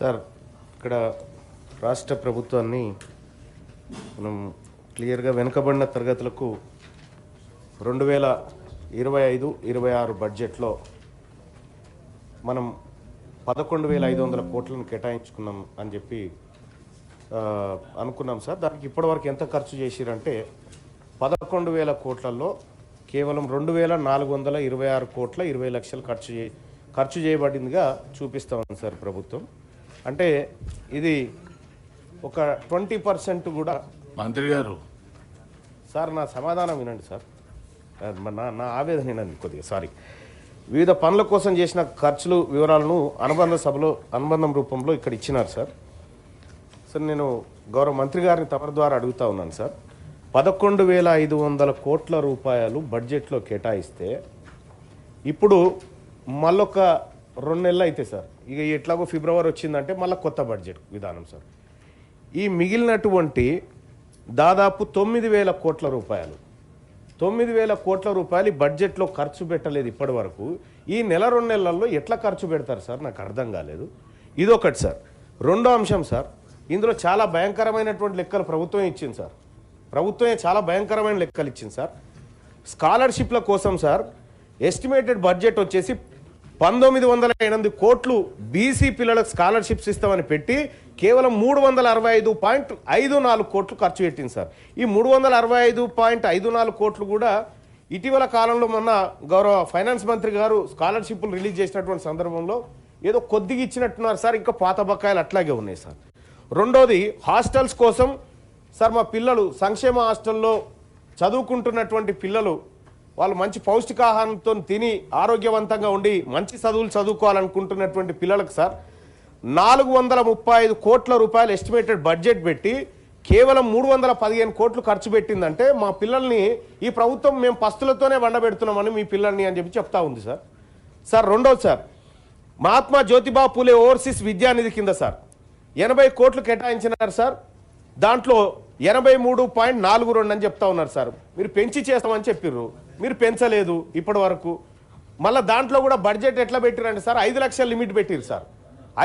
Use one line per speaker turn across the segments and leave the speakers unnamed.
Sir ఇక్కడ రాష్ట్ర ప్రభుత్వాన్ని మనం క్లియర్గా వెనుకబడిన తరగతులకు రెండు వేల ఇరవై ఐదు ఇరవై ఆరు బడ్జెట్లో మనం పదకొండు వేల ఐదు వందల కోట్లను కేటాయించుకున్నాం అని చెప్పి అనుకున్నాం సార్. దానికి ఇప్పటివరకు ఎంత ఖర్చు చేసిరంటే పదకొండు వేల కోట్లలో కేవలం రెండు వేల నాలుగు వందల ఇరవై ఆరు కోట్ల ఇరవై లక్షలు ఖర్చు చే ఖర్చు చేయబడిందిగా చూపిస్తాం సార్ ప్రభుత్వం. అంటే ఇది ఒక ట్వంటీ పర్సెంట్ కూడా
మంత్రి గారు.
సార్ నా సమాధానం వినండి సార్. నా నా ఆవేదన వినండి కొద్దిగా సారీ. వివిధ పనుల కోసం చేసిన ఖర్చులు వివరాలను అనుబంధ సభలో అనుబంధం రూపంలో ఇక్కడ ఇచ్చినారు సార్. సార్ నేను గౌరవ మంత్రి గారిని తమరి ద్వారా అడుగుతా ఉన్నాను సార్. పదకొండు వేల ఐదు వందల కోట్ల రూపాయలు బడ్జెట్లో కేటాయిస్తే ఇప్పుడు మళ్ళొక రెండు నెలలు అయితే సార్. ఇక ఎట్లాగో ఫిబ్రవరి వచ్చిందంటే మళ్ళీ కొత్త బడ్జెట్ విధానం సార్. ఈ మిగిలినటువంటి దాదాపు తొమ్మిది వేల కోట్ల రూపాయలు. తొమ్మిది వేల కోట్ల రూపాయలు బడ్జెట్లో ఖర్చు పెట్టలేదు ఇప్పటి వరకు. ఈ నెల రెండు నెలల్లో ఎట్లా ఖర్చు పెడతారు సార్? నాకు అర్థం కాలేదు. ఇదొకటి సార్. రెండో అంశం సార్. ఇందులో చాలా భయంకరమైనటువంటి లెక్కలు ప్రభుత్వం ఇచ్చింది సార్. ప్రభుత్వమే చాలా భయంకరమైన లెక్కలు ఇచ్చింది సార్. స్కాలర్షిప్ల కోసం సార్ ఎస్టిమేటెడ్ బడ్జెట్ వచ్చేసి పంతొమ్మిది వందల ఎనిమిది కోట్లు బీసీ పిల్లలకు స్కాలర్షిప్స్ ఇస్తామని పెట్టి కేవలం మూడు వందల అరవై ఐదు పాయింట్ ఐదు నాలుగు కోట్లు ఖర్చు పెట్టింది సార్. ఈ మూడు వందల అరవై ఐదు పాయింట్ ఐదు నాలుగు కోట్లు కూడా ఇటీవల కాలంలో మొన్న గౌరవ ఫైనాన్స్ మంత్రి గారు స్కాలర్షిప్లు రిలీజ్ చేసినటువంటి సందర్భంలో ఏదో కొద్దిగా ఇచ్చినట్టున్నారు సార్ ఇంకా పాత బకాయిలు అట్లాగే ఉన్నాయి సార్. రెండోది హాస్టల్స్ కోసం సార్ మా పిల్లలు సంక్షేమ హాస్టల్లో చదువుకుంటున్నటువంటి పిల్లలు వాళ్ళు మంచి పౌష్టికాహారంతో తిని ఆరోగ్యవంతంగా ఉండి మంచి చదువులు చదువుకోవాలనుకుంటున్నటువంటి పిల్లలకు సార్ నాలుగు వందల ముప్పై ఐదు కోట్ల రూపాయలు ఎస్టిమేటెడ్ బడ్జెట్ పెట్టి కేవలం మూడు వందల పదిహేను కోట్లు ఖర్చు పెట్టిందంటే మా పిల్లల్ని ఈ ప్రభుత్వం మేము పస్తులతోనే వండబెడుతున్నామని మీ పిల్లల్ని అని చెప్పి చెప్తా ఉంది సార్. సార్ రెండోది సార్ మహాత్మా జ్యోతిబా పూలే ఓవర్సీస్ విద్యానిధి కింద సార్ ఎనభై కోట్లు కేటాయించినారు సార్ దాంట్లో ఎనభై మూడు పాయింట్ నాలుగు రెండు అని చెప్తా ఉన్నారు సార్. మీరు పెంచి చేస్తామని చెప్పిర్రు. మీరు పెంచలేదు ఇప్పటి వరకు. మళ్ళీ దాంట్లో కూడా బడ్జెట్ ఎట్లా పెట్టిరండి సార్? ఐదు లక్షల లిమిట్ పెట్టిరు సార్.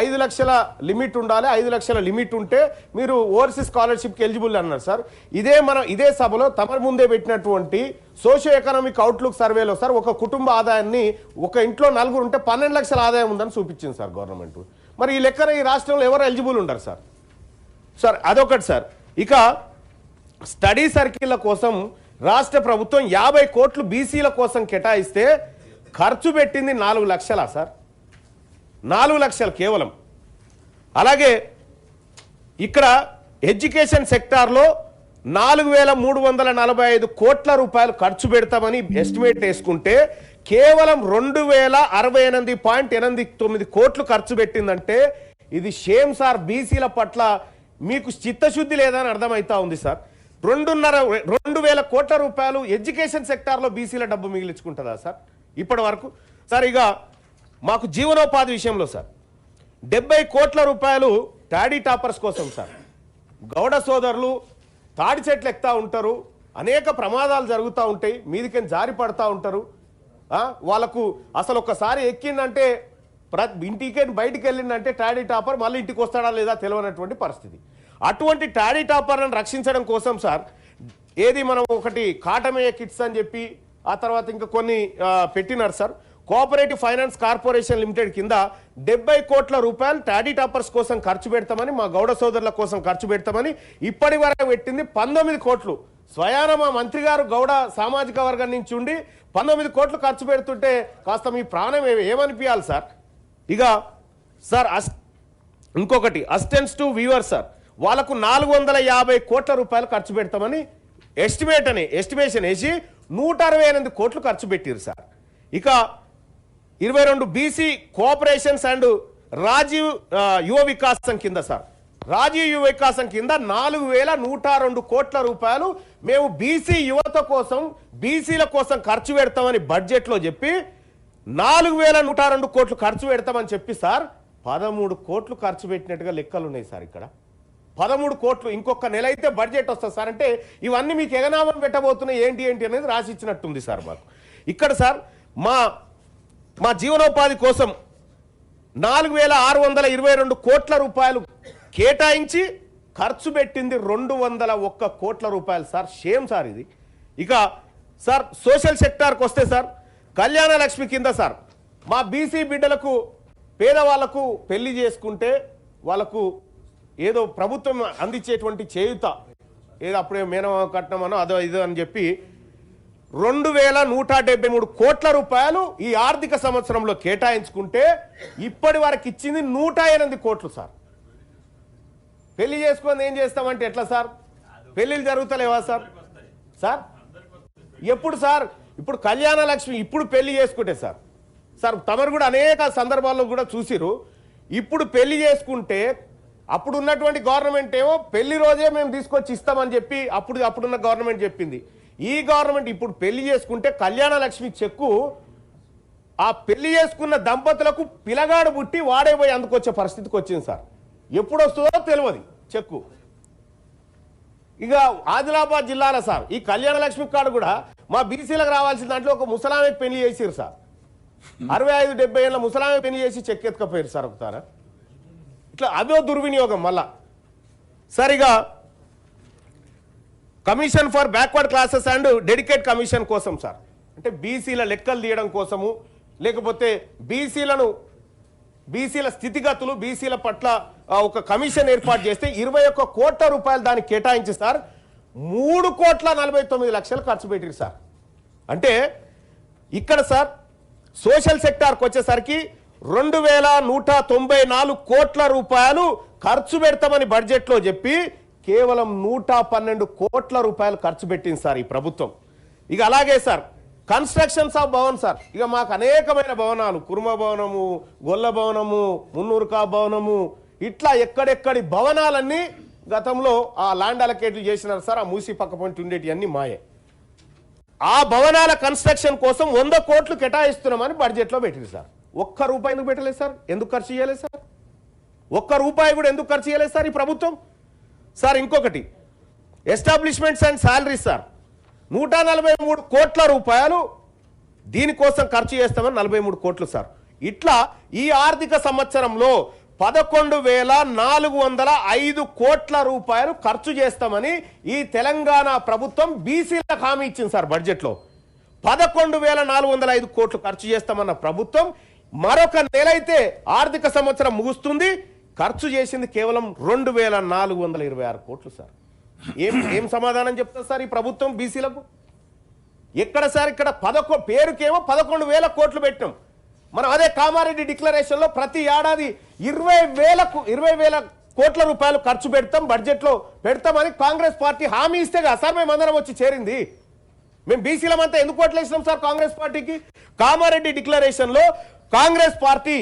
ఐదు లక్షల లిమిట్ ఉండాలి ఐదు లక్షల లిమిట్ ఉంటే మీరు ఓవర్సీస్ స్కాలర్షిప్కి ఎలిజిబుల్ అన్నారు సార్. ఇదే మనం ఇదే సభలో తమ ముందే పెట్టినటువంటి సోషియో ఎకనామిక్ అవుట్లుక్ సర్వేలో సార్ ఒక కుటుంబ ఆదాయాన్ని ఒక ఇంట్లో నలుగురు ఉంటే పన్నెండు లక్షల ఆదాయం ఉందని చూపించింది సార్ గవర్నమెంట్ మరి ఈ లెక్కన ఈ రాష్ట్రంలో ఎవరు ఎలిజిబుల్ ఉండరు సార్? సార్ అదొకటి సార్. ఇక స్టడీ సర్కిల్ల కోసం రాష్ట్ర ప్రభుత్వం యాభై కోట్లు బీసీల కోసం కేటాయిస్తే ఖర్చు పెట్టింది నాలుగు లక్షలా సార్? నాలుగు లక్షలు కేవలం. అలాగే ఇక్కడ ఎడ్యుకేషన్ సెక్టార్లో నాలుగు వేల మూడు వందల నలభై ఐదు కోట్ల రూపాయలు ఖర్చు పెడతామని ఎస్టిమేట్ వేసుకుంటే కేవలం రెండు వేల అరవై ఎనిమిది పాయింట్ ఎనిమిది తొమ్మిది కోట్లు ఖర్చు పెట్టిందంటే ఇది షేమ్ సార్ బీసీల పట్ల మీకు చిత్తశుద్ధి లేదని అర్థమవుతా ఉంది సార్? రెండున్నర రెండు వేల కోట్ల రూపాయలు ఎడ్యుకేషన్ సెక్టార్లో బీసీల డబ్బు మిగిలించుకుంటుందా సార్? ఇప్పటి వరకు. సార్ ఇక మాకు జీవనోపాధి విషయంలో సార్. డెబ్బై కోట్ల రూపాయలు టాడీ టాపర్స్ కోసం సార్. గౌడ సోదరులు తాడి చెట్లు ఎక్కుతా ఉంటారు అనేక ప్రమాదాలు జరుగుతూ ఉంటాయి మీదికని జారి పడతా ఉంటారు. వాళ్ళకు అసలు ఒక్కసారి ఎక్కిందంటే ప్ర ఇంటికి బయటికి వెళ్ళిందంటే టాడీ టాపర్ మళ్ళీ ఇంటికి వస్తాడా లేదా తెలియనటువంటి పరిస్థితి. అటువంటి టాడీ టాపర్లను రక్షించడం కోసం సార్ ఏది మనం ఒకటి కాటమేయ కిట్స్ అని చెప్పి ఆ తర్వాత ఇంకా కొన్ని పెట్టినారు sir. Cooperative finance corporation limited కింద డెబ్బై కోట్ల రూపాయలు టాడీ టాపర్స్ కోసం ఖర్చు పెడతామని మా గౌడ సోదరుల కోసం ఖర్చు పెడతామని ఇప్పటి వరకు పెట్టింది పంతొమ్మిది కోట్లు. స్వయాన మా మంత్రి గారు గౌడ సామాజిక వర్గం నుంచి ఉండి పంతొమ్మిది కోట్లు ఖర్చు పెడుతుంటే కాస్త మీ ప్రాణం ఏమనిపించాలి సార్? ఇక సార్ అస్ ఇంకొకటి అస్టెన్స్ టు వీవర్ సార్. వాళ్ళకు నాలుగు వందల యాభై కోట్ల రూపాయలు ఖర్చు పెడతామని ఎస్టిమేట్ అని ఎస్టిమేషన్ వేసి నూట అరవై ఎనిమిది కోట్లు ఖర్చు పెట్టారు సార్. ఇక ఇరవై రెండు బీసీ కోఆపరేషన్స్ అండ్ రాజీవ్ యువ వికాసం కింద సార్. రాజీవ్ యువ వికాసం కింద నాలుగు వేల నూట రెండు కోట్ల రూపాయలు మేము బీసీ యువత కోసం బీసీల కోసం ఖర్చు పెడతామని బడ్జెట్లో చెప్పి నాలుగు వేల నూట రెండు కోట్లు ఖర్చు పెడతామని చెప్పి సార్ పదమూడు కోట్లు ఖర్చు పెట్టినట్టుగా లెక్కలు ఉన్నాయి సార్ ఇక్కడ. పదమూడు కోట్లు ఇంకొక నెల అయితే బడ్జెట్ వస్తుంది సార్. అంటే ఇవన్నీ మీకు ఎగనామం పెట్టబోతున్నాయి ఏంటి ఏంటి అనేది రాసి ఇచ్చినట్టుంది సార్ మాకు. ఇక్కడ సార్ మా మా జీవనోపాధి కోసం నాలుగు వేల ఆరు వందల ఇరవై రెండు కోట్ల రూపాయలు కేటాయించి ఖర్చు పెట్టింది రెండు వందల ఒక్క కోట్ల రూపాయలు సార్. షేమ్ సార్ ఇది. ఇక సార్ సోషల్ సెక్టార్కి వస్తే సార్ కళ్యాణ లక్ష్మి కింద సార్ మా బీసీ బిడ్డలకు పేదవాళ్ళకు పెళ్ళి చేసుకుంటే వాళ్ళకు ఏదో ప్రభుత్వం అందించేటువంటి చేయుత ఏదో అప్పుడే మేనమా కట్నమనో అదో ఇదో అని చెప్పి రెండు వేల నూట డెబ్బై మూడు కోట్ల రూపాయలు ఈ ఆర్థిక సంవత్సరంలో కేటాయించుకుంటే ఇప్పటి వరకు ఇచ్చింది నూట ఎనిమిది కోట్లు సార్. పెళ్ళి చేసుకొని ఏం చేస్తామంటే ఎట్లా సార్? పెళ్ళిళ్ళు జరుగుతలేవా సార్? సార్? ఎప్పుడు సార్? ఇప్పుడు కళ్యాణ లక్ష్మి ఇప్పుడు పెళ్ళి చేసుకుంటే సార్. సార్ తమరు కూడా అనేక సందర్భాల్లో కూడా చూసిరు ఇప్పుడు పెళ్ళి చేసుకుంటే అప్పుడు ఉన్నటువంటి గవర్నమెంట్ ఏమో పెళ్ళి రోజే మేము తీసుకొచ్చి ఇస్తామని చెప్పి అప్పుడు అప్పుడున్న గవర్నమెంట్ చెప్పింది. ఈ గవర్నమెంట్ ఇప్పుడు పెళ్ళి చేసుకుంటే కళ్యాణ లక్ష్మి చెక్కు ఆ పెళ్ళి చేసుకున్న దంపతులకు పిలగాడు పుట్టి వాడే పోయి అందుకొచ్చే పరిస్థితికి వచ్చింది సార్. ఎప్పుడు వస్తుందో తెలియదు చెక్కు. ఇక ఆదిలాబాద్ జిల్లాలో సార్ ఈ కళ్యాణ లక్ష్మి కార్డు కూడా మా బీసీలకు రావాల్సిన దాంట్లో ఒక ముసలామెకి పెళ్ళి చేసిరు సార్. అరవై ఐదు డెబ్బై ఏళ్ళ ముసలామె పెళ్ళి చేసి చెక్ ఎత్తుకపోయారు సార్ ఒకసారి. ఇట్లా అదో దుర్వినియోగం మళ్ళా. సరిగా commission for backward classes and dedicate commission కోసం సార్. అంటే బీసీల లెక్కలు తీయడం కోసము లేకపోతే బీసీలను బీసీల స్థితిగతులు బీసీల పట్ల ఒక కమిషన్ ఏర్పాటు చేస్తే ఇరవై ఒక్క కోట్ల రూపాయలు దానికి కేటాయించి సార్ మూడు కోట్ల నలభై తొమ్మిది లక్షలు ఖర్చు పెట్టారు సార్. అంటే ఇక్కడ సార్ సోషల్ సెక్టార్కి వచ్చేసరికి రెండు వేల నూట తొంభై నాలుగు కోట్ల రూపాయలు ఖర్చు పెడతామని బడ్జెట్లో చెప్పి కేవలం నూట పన్నెండు కోట్ల రూపాయలు ఖర్చు పెట్టింది సార్ ఈ ప్రభుత్వం. ఇక అలాగే sir constructions of Bhavan sir. ఇక మాకు అనేకమైన భవనాలు కుర్మ భవనము గొల్ల భవనము మున్నూరుకా భవనము ఇట్లా ఎక్కడెక్కడి భవనాలన్నీ గతంలో ఆ ల్యాండ్ అలకేట్లు చేసినారు సార్ ఆ మూసి పక్క పొంటి ఉండేటివన్నీ మాయే. ఆ భవనాల కన్స్ట్రక్షన్ కోసం వంద కోట్లు కేటాయిస్తున్నామని బడ్జెట్లో పెట్టింది సార్. ఒక్క రూపాయి ఎందుకు పెట్టలేదు సార్? ఎందుకు ఖర్చు చేయలేదు సార్? ఒక్క రూపాయి కూడా ఎందుకు ఖర్చు చేయలేదు సార్ ఈ ప్రభుత్వం? సార్ ఇంకొకటి. ఎస్టాబ్లిష్మెంట్స్ అండ్ శాలరీస్ సార్ నూట నలభై మూడు కోట్ల రూపాయలు దీనికోసం ఖర్చు చేస్తామని నలభై మూడు కోట్లు సార్ ఇట్లా ఈ ఆర్థిక సంవత్సరంలో పదకొండు వేల నాలుగు వందల ఐదు కోట్ల రూపాయలు ఖర్చు చేస్తామని ఈ తెలంగాణ ప్రభుత్వం బీసీలకు హామీ ఇచ్చింది సార్ బడ్జెట్లో పదకొండు వేల నాలుగు వందల ఐదు కోట్లు ఖర్చు చేస్తామన్న ప్రభుత్వం మరొక నెల అయితే ఆర్థిక సంవత్సరం ముగుస్తుంది. ఖర్చు చేసింది కేవలం రెండు వేల నాలుగు వందల ఇరవై ఆరు కోట్లు సార్. ఏం ఏం సమాధానం చెప్తారు సార్ ఈ ప్రభుత్వం బీసీలకు? ఎక్కడ సార్ ఇక్కడ పదకొ పేరుకేమో పదకొండు వేల కోట్లు పెట్టాం మనం అదే కామారెడ్డి డిక్లరేషన్లో ప్రతి ఏడాది ఇరవై వేలకు ఇరవై వేల కోట్ల రూపాయలు ఖర్చు పెడతాం బడ్జెట్లో పెడతామని కాంగ్రెస్ పార్టీ హామీ ఇస్తే కదా సార్ మేము అందరం వచ్చి చేరింది. మేము బీసీలమంతా ఎందుకు ఓట్లేసినాం సార్ కాంగ్రెస్ పార్టీకి? కామారెడ్డి డిక్లరేషన్లో కాంగ్రెస్ పార్టీ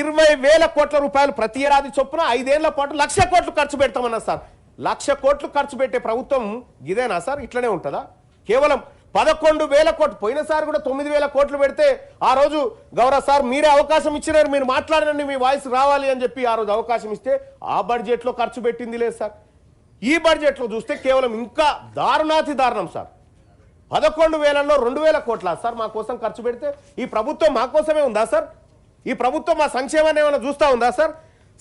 ఇరవై వేల కోట్ల రూపాయలు ప్రతి ఏడాది చొప్పున ఐదేళ్ళ పాటు లక్ష కోట్లు ఖర్చు పెడతామన్నారు సార్. లక్ష కోట్లు ఖర్చు పెట్టే ప్రభుత్వం ఇదేనా సార్? ఇట్లనే ఉంటుందా? కేవలం పదకొండు వేల కోట్లు పోయినసారి కూడా తొమ్మిది వేల కోట్లు పెడితే ఆ రోజు గౌరవ సార్ మీరే అవకాశం ఇచ్చినారు మీరు మాట్లాడినండి మీ వాయిస్ రావాలి అని చెప్పి ఆ రోజు అవకాశం ఇస్తే ఆ బడ్జెట్లో ఖర్చు పెట్టింది లేదు సార్. ఈ బడ్జెట్లో చూస్తే కేవలం ఇంకా దారుణాతి దారుణం సార్. పదకొండు వేలలో రెండు వేల కోట్ల? సార్ మా కోసం ఖర్చు పెడితే ఈ ప్రభుత్వం మా కోసమే ఉందా సార్? ఈ ప్రభుత్వం మా సంక్షేమాన్ని ఏమైనా చూస్తా ఉందా సార్?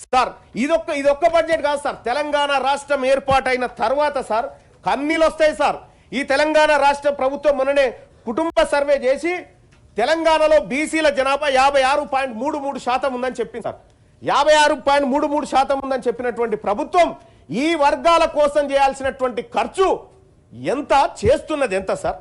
సార్ ఇదొక్క ఇదొక్క బడ్జెట్ కాదు సార్. తెలంగాణ రాష్ట్రం ఏర్పాటైన తర్వాత సార్ కన్నీళ్ళు వస్తాయి సార్. ఈ తెలంగాణ రాష్ట్ర ప్రభుత్వం మొన్ననే కుటుంబ సర్వే చేసి తెలంగాణలో బీసీల జనాభా యాభై ఆరు పాయింట్ మూడు మూడు శాతం ఉందని చెప్పింది సార్. యాభై ఆరు పాయింట్ మూడు మూడు శాతం ఉందని చెప్పినటువంటి ప్రభుత్వం ఈ వర్గాల కోసం చేయాల్సినటువంటి ఖర్చు ఎంత చేస్తున్నది ఎంత సార్?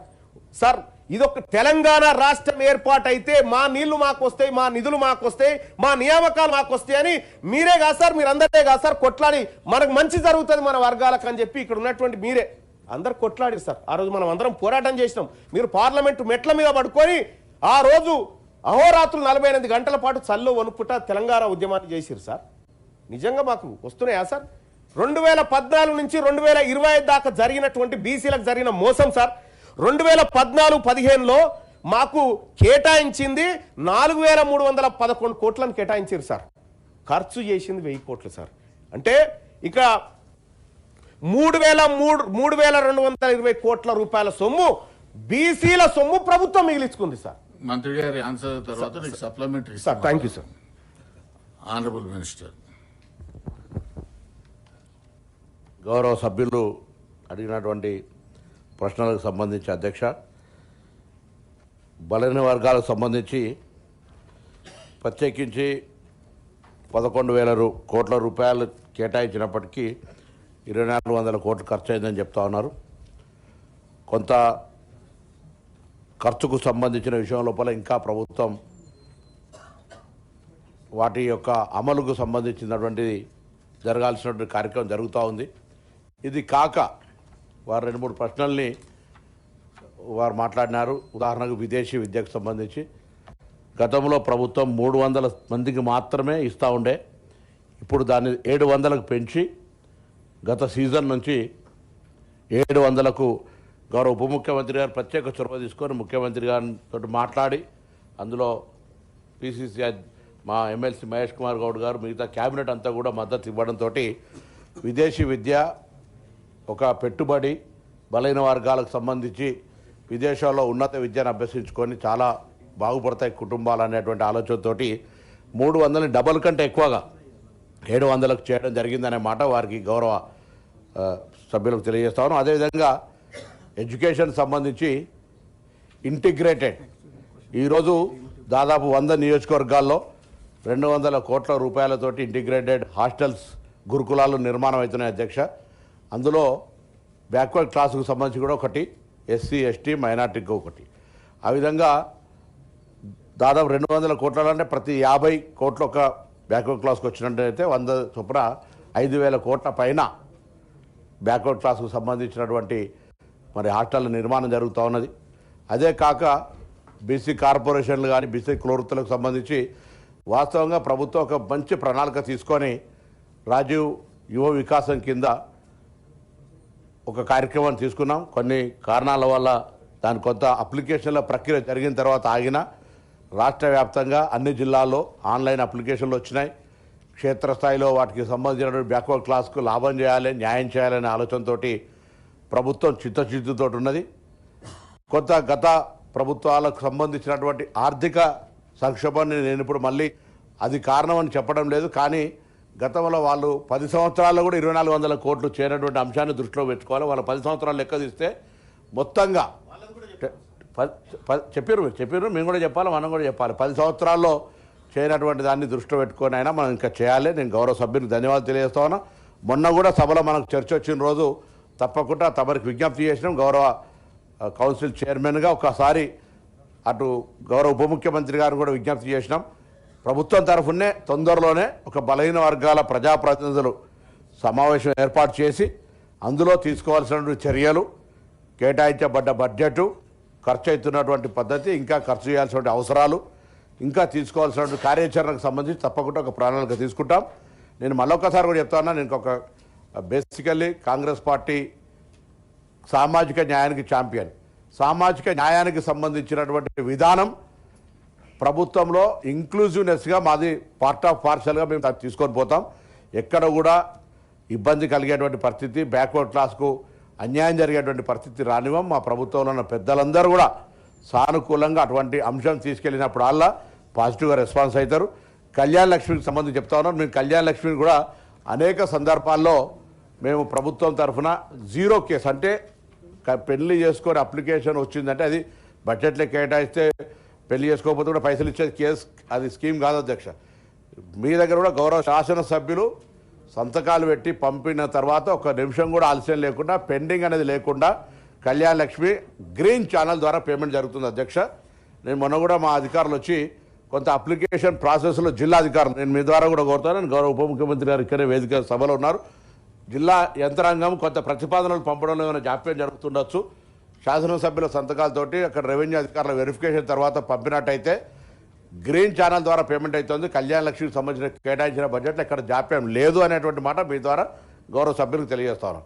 సార్ ఇదొక తెలంగాణ రాష్ట్రం ఏర్పాటైతే మా నీళ్ళు మాకు వస్తాయి మా నిధులు మాకు వస్తాయి మా నియామకాలు మాకు వస్తాయి అని మీరే కాదు సార్ మీరు అందరే కాదు సార్ కొట్లాడి మనకు మంచి జరుగుతుంది మన వర్గాలకు అని చెప్పి ఇక్కడ ఉన్నటువంటి మీరే. అందరు కొట్లాడారు సార్. ఆ రోజు మనం అందరం పోరాటం చేసినాం. మీరు పార్లమెంటు మెట్ల మీద పడుకొని ఆ రోజు అహోరాత్రులు నలభై ఎనిమిది గంటల పాటు చల్లో వణుకుట తెలంగాణ ఉద్యమాన్ని చేసిరు సార్. నిజంగా మాకు వస్తున్నాయా సార్? రెండు వేల పద్నాలుగు నుంచి రెండు వేల ఇరవై ఐదు దాకా జరిగినటువంటి బీసీలకు జరిగిన మోసం సార్. రెండు వేల పద్నాలుగు పదిహేనులో మాకు కేటాయించింది నాలుగు వేల మూడు వందల పదకొండు కోట్లను కేటాయించారు సార్. ఖర్చు చేసింది వెయ్యి కోట్లు సార్. అంటే ఇక మూడు వేల మూడు మూడు వేల రెండు వందల ఇరవై కోట్ల రూపాయల సొమ్ము బీసీల సొమ్ము ప్రభుత్వం మిగిలించుకుంది సార్.
మంత్రి గారి ఆన్సర్ తర్వాత supplementary
sir thank you sir
Honorable Minister.
గౌరవ సభ్యులు అడిగినటువంటి ప్రశ్నలకు సంబంధించి అధ్యక్ష బలైన వర్గాలకు సంబంధించి ప్రత్యేకించి పదకొండు వేల రూ కోట్ల రూపాయలు కేటాయించినప్పటికీ ఇరవై నాలుగు వందల కోట్లు ఖర్చు అయిందని చెప్తా ఉన్నారు. కొంత ఖర్చుకు సంబంధించిన విషయం లోపల ఇంకా ప్రభుత్వం వాటి యొక్క అమలుకు సంబంధించినటువంటిది జరగాల్సినటువంటి కార్యక్రమం జరుగుతూ ఉంది. ఇది కాక వారు రెండు మూడు ప్రశ్నల్ని వారు మాట్లాడినారు. ఉదాహరణకు విదేశీ విద్యకు సంబంధించి. గతంలో ప్రభుత్వం మూడు వందల మందికి మాత్రమే ఇస్తూ ఉండే. ఇప్పుడు దాన్ని ఏడు వందలకు పెంచి గత సీజన్ నుంచి ఏడు వందలకు గౌరవ ఉప ముఖ్యమంత్రి గారు ప్రత్యేక చొరవ తీసుకొని ముఖ్యమంత్రి గారితో మాట్లాడి అందులో పిసిసి మా ఎమ్మెల్సీ మహేష్ కుమార్ గౌడ్ గారు మిగతా క్యాబినెట్ అంతా కూడా మద్దతు ఇవ్వడంతో విదేశీ విద్య ఒక పెట్టుబడి బలైన వర్గాలకు సంబంధించి విదేశాల్లో ఉన్నత విద్యను అభ్యసించుకొని చాలా బాగుపడతాయి కుటుంబాలు అనేటువంటి ఆలోచనతోటి మూడు వందలని డబల్ కంటే ఎక్కువగా ఏడు వందలకు చేయడం జరిగిందనే మాట వారికి గౌరవ సభ్యులకు తెలియజేస్తాను అదేవిధంగా ఎడ్యుకేషన్ సంబంధించి ఇంటిగ్రేటెడ్ ఈరోజు దాదాపు వంద నియోజకవర్గాల్లో రెండు వందల కోట్ల రూపాయలతోటి ఇంటిగ్రేటెడ్ హాస్టల్స్ గురుకులాలు నిర్మాణం అవుతున్నాయి అధ్యక్ష. అందులో బ్యాక్వర్డ్ క్లాసుకు సంబంధించి కూడా ఒకటి ఎస్సీ ఎస్టీ మైనార్టీకి ఒకటి. ఆ విధంగా దాదాపు రెండు వందల కోట్ల అంటే ప్రతి యాభై కోట్ల ఒక బ్యాక్వర్డ్ క్లాస్కి వచ్చినట్టయితే వంద చొప్పున ఐదు వేల కోట్ల పైన బ్యాక్వర్డ్ క్లాస్కు సంబంధించినటువంటి మరి హాస్టల్ నిర్మాణం జరుగుతూ ఉన్నది. అదే కాక బీసీ కార్పొరేషన్లు కానీ బీసీ క్లోరుతులకు సంబంధించి వాస్తవంగా ప్రభుత్వం ఒక మంచి ప్రణాళిక తీసుకొని రాజీవ్ యువ వికాసం కింద ఒక కార్యక్రమాన్ని తీసుకున్నాం. కొన్ని కారణాల వల్ల దాని కొంత అప్లికేషన్ల ప్రక్రియ జరిగిన తర్వాత ఆగిన రాష్ట్ర వ్యాప్తంగా అన్ని జిల్లాల్లో ఆన్లైన్ అప్లికేషన్లు వచ్చినాయి. క్షేత్రస్థాయిలో వాటికి సంబంధించినటువంటి బ్యాక్వర్డ్ క్లాస్కు లాభం చేయాలి న్యాయం చేయాలనే ఆలోచనతో ప్రభుత్వం చిత్తశుద్ధితో ఉన్నది. కొంత గత ప్రభుత్వాలకు సంబంధించినటువంటి ఆర్థిక సంక్షోభాన్ని నేను ఇప్పుడు మళ్ళీ అది కారణం అని చెప్పడం లేదు. కానీ గతంలో వాళ్ళు పది సంవత్సరాల్లో కూడా ఇరవై నాలుగు వందల కోట్లు చేరినటువంటి అంశాన్ని దృష్టిలో పెట్టుకోవాలి. వాళ్ళ పది సంవత్సరాలు లెక్క తీస్తే మొత్తంగా చెప్పారు మీరు చెప్పారు మేము కూడా చెప్పాలి మనం కూడా చెప్పాలి. పది సంవత్సరాల్లో చేయనటువంటి దాన్ని దృష్టిలో పెట్టుకొని అయినా మనం ఇంకా చేయాలి. నేను గౌరవ సభ్యునికి ధన్యవాదాలు తెలియజేస్తా ఉన్నా. మొన్న కూడా సభలో మనకు చర్చ వచ్చిన రోజు తప్పకుండా తమరికి విజ్ఞప్తి చేసినాం. గౌరవ కౌన్సిల్ చైర్మన్గా ఒకసారి అటు గౌరవ ఉప ముఖ్యమంత్రి గారు కూడా విజ్ఞప్తి చేసినాం. ప్రభుత్వం తరఫునే తొందరలోనే ఒక బలహీన వర్గాల ప్రజాప్రతినిధులు సమావేశం ఏర్పాటు చేసి అందులో తీసుకోవాల్సినటువంటి చర్యలు కేటాయించబడ్డ బడ్జెట్ ఖర్చు అవుతున్నటువంటి పద్ధతి ఇంకా ఖర్చు చేయాల్సిన అవసరాలు ఇంకా తీసుకోవాల్సిన కార్యాచరణకు సంబంధించి తప్పకుండా ఒక ప్రణాళిక తీసుకుంటాం. నేను మళ్ళొకసారి కూడా చెప్తాను నేను ఒక బేసికల్లీ కాంగ్రెస్ పార్టీ సామాజిక న్యాయానికి ఛాంపియన్. సామాజిక న్యాయానికి సంబంధించినటువంటి విధానం ప్రభుత్వంలో ఇంక్లూజివ్నెస్గా మాది పార్ట్ ఆఫ్ పార్షల్గా మేము తీసుకొని పోతాం. ఎక్కడ కూడా ఇబ్బంది కలిగేటువంటి పరిస్థితి బ్యాక్వర్డ్ క్లాస్కు అన్యాయం జరిగేటువంటి పరిస్థితి రానివ్వం. మా ప్రభుత్వంలో ఉన్న పెద్దలందరూ కూడా సానుకూలంగా అటువంటి అంశం తీసుకెళ్ళినప్పుడు అల్లా పాజిటివ్గా రెస్పాన్స్ అవుతారు. కళ్యాణ లక్ష్మికి సంబంధించి చెప్తా ఉన్నాం మేము కళ్యాణ లక్ష్మిని కూడా అనేక సందర్భాల్లో మేము ప్రభుత్వం తరఫున జీరో కేసు అంటే పెళ్ళి చేసుకొని అప్లికేషన్ వచ్చిందంటే అది బడ్జెట్లో కేటాయిస్తే పెళ్ళి చేసుకోకపోతే కూడా పైసలు ఇచ్చేది కేసు అది స్కీమ్ కాదు అధ్యక్ష. మీ దగ్గర కూడా గౌరవ శాసనసభ్యులు సంతకాలు పెట్టి పంపిన తర్వాత ఒక నిమిషం కూడా ఆలస్యం లేకుండా పెండింగ్ అనేది లేకుండా కళ్యాణ్ లక్ష్మి గ్రీన్ ఛానల్ ద్వారా పేమెంట్ జరుగుతుంది అధ్యక్ష. నేను మొన్న కూడా మా అధికారులు వచ్చి కొంత అప్లికేషన్ ప్రాసెస్లో జిల్లా అధికారులు నేను మీ ద్వారా కూడా కోరుతాను నేను గౌరవ ఉప ముఖ్యమంత్రి గారు ఇక్కడే వేదిక సభలో ఉన్నారు. జిల్లా యంత్రాంగం కొంత ప్రతిపాదనలు పంపడంలో ఏమైనా జాప్యం జరుగుతుండొచ్చు. శాసనసభ్యుల సంతకాలతోటి అక్కడ రెవెన్యూ అధికారుల వెరిఫికేషన్ తర్వాత పంపినట్టయితే గ్రీన్ ఛానల్ ద్వారా పేమెంట్ అవుతుంది కళ్యాణ లక్ష్మికి సంబంధించిన కేటాయించిన బడ్జెట్లో ఇక్కడ జాప్యం లేదు అనేటువంటి మాట మీ ద్వారా గౌరవ సభ్యులకు తెలియజేస్తాను